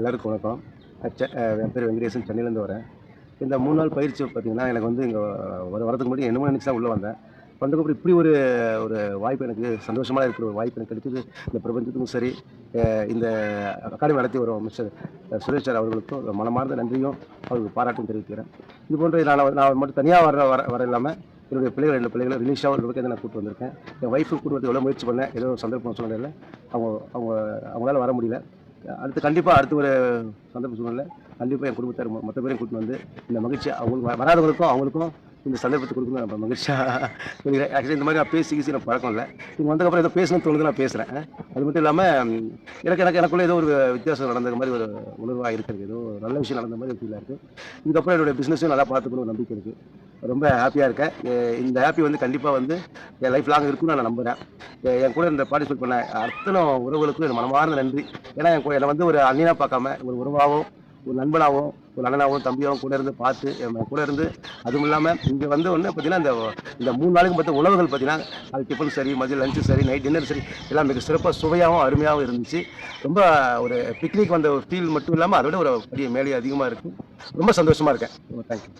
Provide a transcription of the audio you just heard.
எல்லாருக்கும் வணக்கம். என் பேர் வெங்கடேசன் சென்னையிலேருந்து வரேன். இந்த மூணு நாள் பயிற்சி பார்த்தீங்கன்னா எனக்கு வந்து இங்கே வர வரதுக்கு முன்னாடி என்னமோ நினச்சா தான் உள்ளே வந்தேன். வந்ததுக்கப்புறம் இப்படி ஒரு ஒரு வாய்ப்பு எனக்கு சந்தோஷமாக இருக்கிற ஒரு வாய்ப்பு எனக்கு கிடைச்சது. இந்த பிரபஞ்சத்துக்கும் சரி இந்த அகாடமி நடத்தி வரும் மிஸ்டர் சுரேஷ் சார் அவர்களுக்கும் மனமார்ந்த நன்றியும் அவருக்கு பாராட்டும் தெரிவிக்கிறேன். இது போன்ற நான் நான் மட்டும் தனியாக வர வர வர இல்லாமல் என்னுடைய பிள்ளைகள் ரெண்டு பிள்ளைகளை ரிலீஸாக ஒரு நான் கூட்டு வந்திருக்கேன். என் ஒய்ஃபு கூட்டு வந்து எவ்வளோ முயற்சி பண்ணேன் ஏதோ சந்தர்ப்பம் சூழ்நிலையில் அவங்க அவங்க அவங்களால வர முடியல. அடுத்து கண்டிப்பாக அடுத்து ஒரு சந்தர்ப்ப சூழ்நிலை கண்டிப்பாக என் குடும்பத்தார் மொத்த பேரையும் கூட்டு வந்து இந்த மகிழ்ச்சி அவங்களுக்கு வராதவங்களுக்கும் அவங்களுக்கும் இந்த சந்தர்ப்பத்தை கொடுக்கணும் நான் மகிழ்ச்சியாக ஆக்சுவலி இந்த மாதிரி நான் பேசி கீசி நான் பழக்கம் இல்லை. இங்கே வந்ததுக்கப்புறம் ஏதோ பேசணும்னு தோணுது நான் பேசுகிறேன் அது மட்டும் இல்லாமல் எனக்கு எனக்கு எனக்குள்ளே ஏதோ ஒரு வித்தியாசம் நடந்த மாதிரி ஒரு உணர்வாக இருக்கிறது ஏதோ நல்ல விஷயம் நடந்த மாதிரி ஃபீலாக இருக்குது இதுக்கப்புறம் என்னுடைய பிஸ்னஸும் நல்லா பார்த்துக்கணும் நம்பிக்கை இருக்குது ரொம்ப ஹாப்பியாக இருக்கேன். இந்த ஹாப்பி வந்து கண்டிப்பாக வந்து என் லைஃப் லாங் இருக்குன்னு நான் நம்புகிறேன் என் கூட இந்த பார்ட்டிசிபேட் பண்ண அத்தனை உறவுகளுக்கும் என் மனமார்ந்த நன்றி. ஏன்னா என் கூட என்னை வந்து ஒரு அண்ணனாக பார்க்காம ஒரு உறவாகவும் ஒரு நண்பனாகவும் ஒரு அண்ணனாகவும் தம்பியாகவும் கூட இருந்து பார்த்து கூட இருந்து அதுவும் இல்லாமல் இங்கே வந்து ஒன்று பார்த்தீங்கன்னா இந்த இந்த மூணு நாளுக்கு பார்த்து உணவுகள் பார்த்தீங்கன்னா அது டிஃபன் சரி மதியம் லஞ்சு சரி நைட் டின்னர் சரி எல்லாம் மிக சிறப்பாக சுவையாகவும் அருமையாகவும் இருந்துச்சு. ரொம்ப ஒரு பிக்னிக் வந்த ஒரு ஃபீல் மட்டும் இல்லாமல் அதை விட ஒரு பெரிய மேலே அதிகமாக இருக்குது ரொம்ப சந்தோஷமாக இருக்கேன். தேங்க்யூ